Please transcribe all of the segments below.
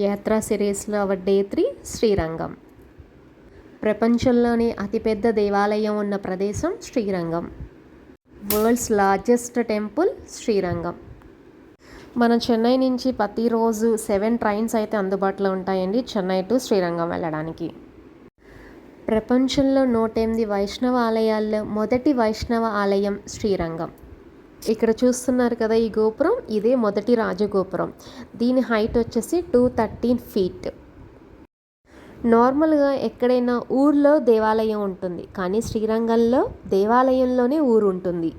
యాత్రా సిరీస్లో hour day three Srirangam. ప్రపంచంలోనే అతిపెద్ద దేవాలయం ఉన్న ప్రదేశం Srirangam. World's largest temple Srirangam. మన చెన్నై నుంచి ప్రతిరోజు సెవెన్ ట్రైన్స్ అయితే అందుబాటులో ఉంటాయండి చెన్నై టు శ్రీరంగం వెళ్ళడానికి. ప్రపంచంలో నూట ఎనిమిది వైష్ణవ ఆలయాల్లో మొదటి వైష్ణవ ఆలయం శ్రీరంగం. ఇక్కడ చూస్తున్నారు కదా ఈ గోపురం ఇదే మొదటి రాజగోపురం. దీని హైట్ వచ్చేసి టూ థర్టీన్ ఫీట్. నార్మల్గా ఎక్కడైనా ఊర్లో దేవాలయం ఉంటుంది కానీ శ్రీరంగంలో దేవాలయంలోనే ఊరు ఉంటుంది.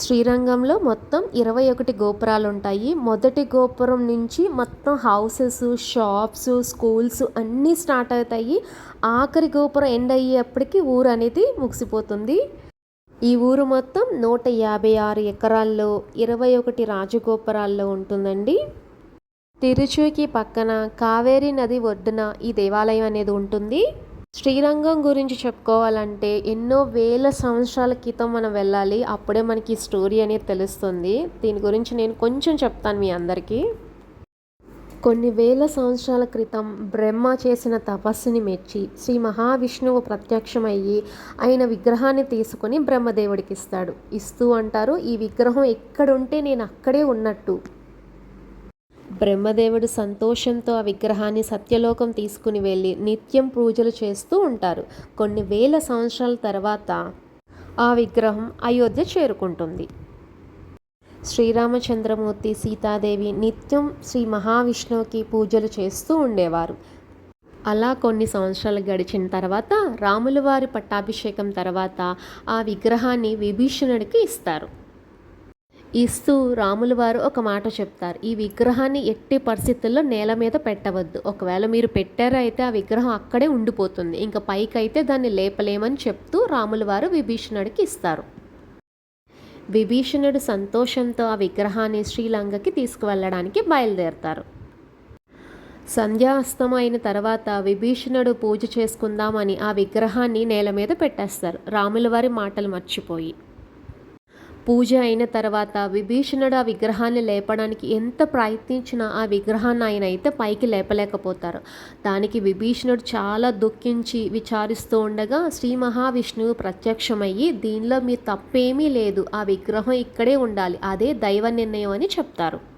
శ్రీరంగంలో మొత్తం ఇరవై ఒకటి గోపురాలు ఉంటాయి. మొదటి గోపురం నుంచి మొత్తం హౌసెస్ షాప్స్ స్కూల్స్ అన్నీ స్టార్ట్ అవుతాయి. ఆఖరి గోపురం ఎండ్ అయ్యేప్పటికీ ఊరు అనేది ముగిసిపోతుంది. ఈ ఊరు మొత్తం నూట యాభై ఆరు ఎకరాల్లో ఇరవై ఒకటి రాజగోపురాల్లో ఉంటుందండి. తిరుచుకి పక్కన కావేరీ నది ఒడ్డున ఈ దేవాలయం అనేది ఉంటుంది. శ్రీరంగం గురించి చెప్పుకోవాలంటే ఎన్నో వేల సంవత్సరాల క్రితం మనం వెళ్ళాలి అప్పుడే మనకి ఈ స్టోరీ అనేది తెలుస్తుంది. దీని గురించి నేను కొంచెం చెప్తాను మీ అందరికీ. కొన్ని వేల సంవత్సరాల క్రితం బ్రహ్మ చేసిన తపస్సుని మెచ్చి శ్రీ మహావిష్ణువు ప్రత్యక్షమయ్యి ఆయన విగ్రహాన్ని తీసుకొని బ్రహ్మదేవుడికి ఇస్తాడు ఇస్తూ అంటారు ఈ విగ్రహం ఎక్కడుంటే నేను అక్కడే ఉన్నట్టు. బ్రహ్మదేవుడు సంతోషంతో ఆ విగ్రహాన్ని సత్యలోకం తీసుకుని వెళ్ళి నిత్యం పూజలు చేస్తూ ఉంటారు. కొన్ని వేల సంవత్సరాల తర్వాత ఆ విగ్రహం అయోధ్య చేరుకుంటుంది. శ్రీరామచంద్రమూర్తి సీతాదేవి నిత్యం శ్రీ మహావిష్ణువుకి పూజలు చేస్తూ ఉండేవారు. అలా కొన్ని సంవత్సరాలు గడిచిన తర్వాత రాములవారి పట్టాభిషేకం తర్వాత ఆ విగ్రహాన్ని విభీషణుడికి ఇస్తారు. ఇస్తూ రాములవారు ఒక మాట చెప్తారు ఈ విగ్రహాన్ని ఎట్టి పరిస్థితుల్లో నేల మీద పెట్టవద్దు. ఒకవేళ మీరు పెట్టారైతే ఆ విగ్రహం అక్కడే ఉండిపోతుంది. ఇంకా పైకైతే దాన్ని లేపలేమని చెప్తూ రాములవారు విభీషణుడికి ఇస్తారు. విభీషణుడు సంతోషంతో ఆ విగ్రహాన్ని శ్రీలంకకి తీసుకువెళ్ళడానికి బయలుదేరతారు. సంధ్యాస్తమం అయిన తర్వాత విభీషణుడు పూజ చేసుకుందామని ఆ విగ్రహాన్ని నేల మీద పెట్టేస్తారు. రాముల వారి మాటలు మర్చిపోయి. పూజ అయిన తర్వాత విభీషణుడు ఆ విగ్రహాన్ని లేపడానికి ఎంత ప్రయత్నించినా ఆ విగ్రహాన్ని ఆయన అయితే పైకి లేపలేకపోతారు. దానికి విభీషణుడు చాలా దుఃఖించి విచారిస్తూ ఉండగా శ్రీ మహావిష్ణువు ప్రత్యక్షమయ్యి దీనిలో మీ తప్పేమీ లేదు. ఆ విగ్రహం ఇక్కడే ఉండాలి. అదే దైవ నిర్ణయం అని చెప్తారు.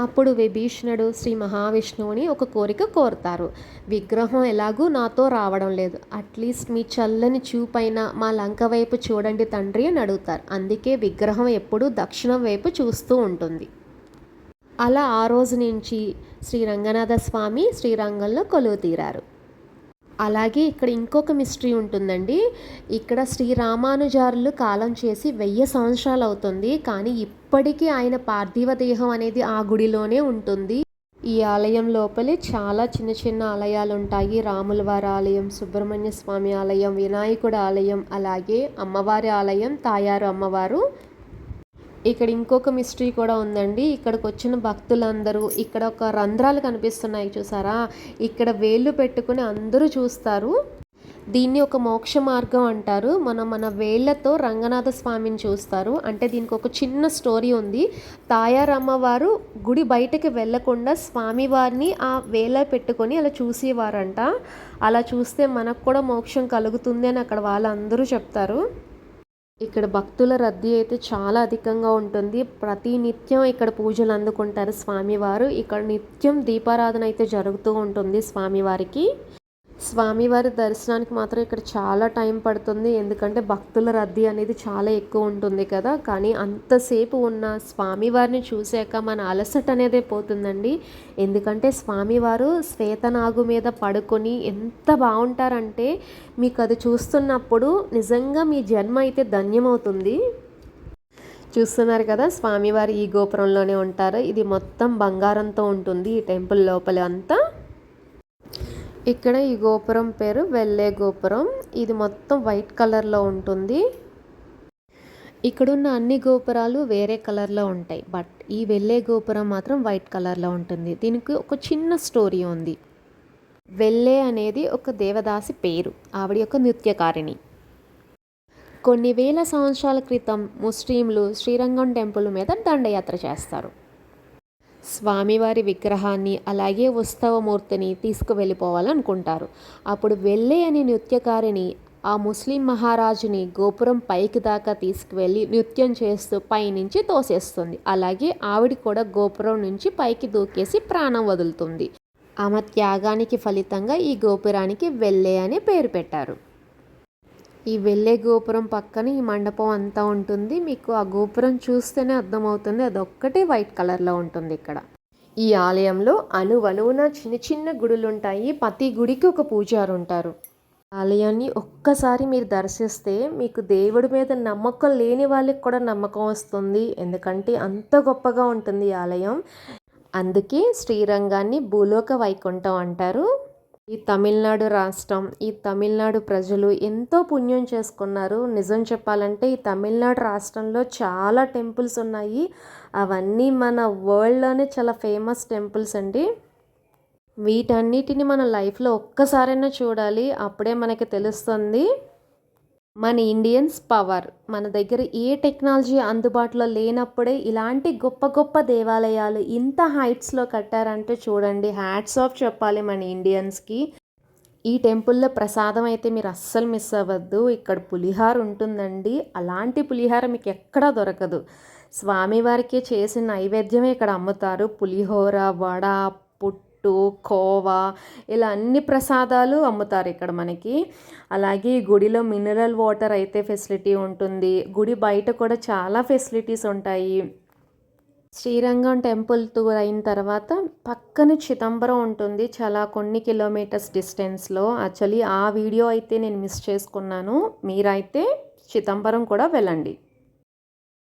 అప్పుడు విభీషణుడు శ్రీ మహావిష్ణువుని ఒక కోరిక కోరుతారు. విగ్రహం ఎలాగూ నాతో రావడం లేదు. అట్లీస్ట్ మీ చల్లని చూపైన మా లంక వైపు చూడండి తండ్రి అని అడుగుతారు. అందుకే విగ్రహం ఎప్పుడూ దక్షిణం వైపు చూస్తూ ఉంటుంది. అలా ఆ రోజు నుంచి శ్రీ రంగనాథ స్వామి శ్రీరంగంలో కొలువు తీరారు. అలాగే ఇక్కడ ఇంకొక మిస్టరీ ఉంటుందండి. ఇక్కడ శ్రీరామానుజారులు కాలం చేసి వెయ్యి సంవత్సరాలు అవుతుంది. కానీ ఇప్పటికీ ఆయన పార్థివ దేహం అనేది ఆ గుడిలోనే ఉంటుంది. ఈ ఆలయం లోపలే చాలా చిన్న చిన్న ఆలయాలు ఉంటాయి. రాములవారి ఆలయం సుబ్రహ్మణ్య స్వామి ఆలయం వినాయకుడు ఆలయం అలాగే అమ్మవారి ఆలయం తాయారు అమ్మవారు. ఇక్కడ ఇంకొక మిస్టరీ కూడా ఉందండి. ఇక్కడికి వచ్చిన భక్తులందరూ ఇక్కడ ఒక రంధ్రాలు కనిపిస్తున్నాయి చూసారా? ఇక్కడ వేళ్ళు పెట్టుకుని అందరూ చూస్తారు. దీన్ని ఒక మోక్ష మార్గం అంటారు. మనం మన వేళ్ళతో రంగనాథ స్వామిని చూస్తారు. అంటే దీనికి ఒక చిన్న స్టోరీ ఉంది. తాయారమ్మవారు గుడి బయటకి వెళ్ళకుండా స్వామివారిని ఆ వేళ పెట్టుకొని అలా చూసేవారంట. అలా చూస్తే మనకు కూడా మోక్షం కలుగుతుంది అని అక్కడ వాళ్ళందరూ చెప్తారు. ఇక్కడ భక్తుల రద్దీ అయితే చాలా అధికంగా ఉంటుంది. ప్రతి నిత్యం ఇక్కడ పూజలు అందుకుంటారు స్వామివారు. ఇక్కడ నిత్యం దీపారాధన అయితే జరుగుతూ ఉంటుంది స్వామివారికి. స్వామివారి దర్శనానికి మాత్రం ఇక్కడ చాలా టైం పడుతుంది. ఎందుకంటే భక్తుల రద్దీ అనేది చాలా ఎక్కువ ఉంటుంది కదా. కానీ అంతసేపు ఉన్న స్వామివారిని చూసాక మన అలసట అనేది పోతుందండి. ఎందుకంటే స్వామివారు శ్వేతనాగు మీద పడుకొని ఎంత బాగుంటారంటే మీకు అది చూస్తున్నప్పుడు నిజంగా మీ జన్మ అయితే ధన్యమవుతుంది. చూస్తున్నారు కదా స్వామివారి ఈ గోపురంలోనే ఉంటారు. ఇది మొత్తం బంగారంతో ఉంటుంది ఈ టెంపుల్ లోపల అంతా. ఇక్కడ ఈ గోపురం పేరు వెల్లే గోపురం. ఇది మొత్తం వైట్ కలర్లో ఉంటుంది. ఇక్కడున్న అన్ని గోపురాలు వేరే కలర్లో ఉంటాయి. బట్ ఈ వెళ్ళే గోపురం మాత్రం వైట్ కలర్లో ఉంటుంది. దీనికి ఒక చిన్న స్టోరీ ఉంది. వెళ్ళే అనేది ఒక దేవదాసి పేరు. ఆవిడ యొక్క నృత్యకారిణి. కొన్ని వేల సంవత్సరాల క్రితం ముస్లింలు శ్రీరంగం టెంపుల్ మీద దండయాత్ర చేస్తారు. స్వామివారి విగ్రహాన్ని అలాగే ఉత్సవమూర్తిని తీసుకువెళ్ళిపోవాలనుకుంటారు. అప్పుడు వెళ్ళే అని నృత్యకారిని ఆ ముస్లిం మహారాజుని గోపురం పైకి దాకా తీసుకువెళ్ళి నృత్యం చేస్తూ పైనుంచి తోసేస్తుంది. అలాగే ఆవిడ కూడా గోపురం నుంచి పైకి దూకేసి ప్రాణం వదులుతుంది. ఆమె త్యాగానికి ఫలితంగా ఈ గోపురానికి వెళ్ళే అని పేరు పెట్టారు. ఈ వెళ్ళే గోపురం పక్కన ఈ మండపం అంతా ఉంటుంది. మీకు ఆ గోపురం చూస్తేనే అర్థమవుతుంది. అదొక్కటే వైట్ కలర్లో ఉంటుంది ఇక్కడ. ఈ ఆలయంలో అణువణువున చిన్న చిన్న గుడులు ఉంటాయి ప్రతి గుడికి ఒక పూజారు ఉంటారు ఆలయాన్ని ఒక్కసారి మీరు దర్శిస్తే మీకు దేవుడి మీద నమ్మకం లేని వాళ్ళకి కూడా నమ్మకం వస్తుంది. ఎందుకంటే అంత గొప్పగా ఉంటుంది ఈ ఆలయం. అందుకే శ్రీరంగాన్ని భూలోక వైకుంఠం అంటారు. ఈ తమిళనాడు రాష్ట్రం ఈ తమిళనాడు ప్రజలు ఎంతో పుణ్యం చేసుకున్నారు. నిజం చెప్పాలంటే ఈ తమిళనాడు రాష్ట్రంలో చాలా టెంపుల్స్ ఉన్నాయి. అవన్నీ మన వరల్డ్లోనే చాలా ఫేమస్ టెంపుల్స్ అండి. వీటన్నిటిని మన లైఫ్లో ఒక్కసారైనా చూడాలి. అప్పుడే మనకి తెలుస్తుంది. మన ఇండియన్స్ పవర్ మన దగ్గర ఏ టెక్నాలజీ అందుబాటులో లేనప్పుడే ఇలాంటి గొప్ప గొప్ప దేవాలయాలు ఇంత హైట్స్లో కట్టారంటే చూడండి హ్యాట్స్ ఆఫ్ చెప్పాలి మన ఇండియన్స్కి ఈ టెంపుల్లో ప్రసాదం అయితే మీరు అస్సలు మిస్ అవ్వద్దు ఇక్కడ పులిహార ఉంటుందండి. అలాంటి పులిహార మీకు ఎక్కడా దొరకదు. స్వామివారికి చేసిన నైవేద్యమే ఇక్కడ అమ్ముతారు. పులిహోర వడ పుట్ లడ్డు కోవా ఇలా అన్ని ప్రసాదాలు అమ్ముతారు ఇక్కడ మనకి. అలాగే గుడిలో మినరల్ వాటర్ అయితే ఫెసిలిటీ ఉంటుంది. గుడి బయట కూడా చాలా ఫెసిలిటీస్ ఉంటాయి. శ్రీరంగం టెంపుల్ టూర్ అయిన తర్వాత పక్కన చిదంబరం ఉంటుంది. చాలా కొన్ని కిలోమీటర్స్ డిస్టెన్స్లో యాక్చువల్లీ ఆ వీడియో అయితే నేను మిస్ చేసుకున్నాను. మీరైతే చిదంబరం కూడా వెళ్ళండి.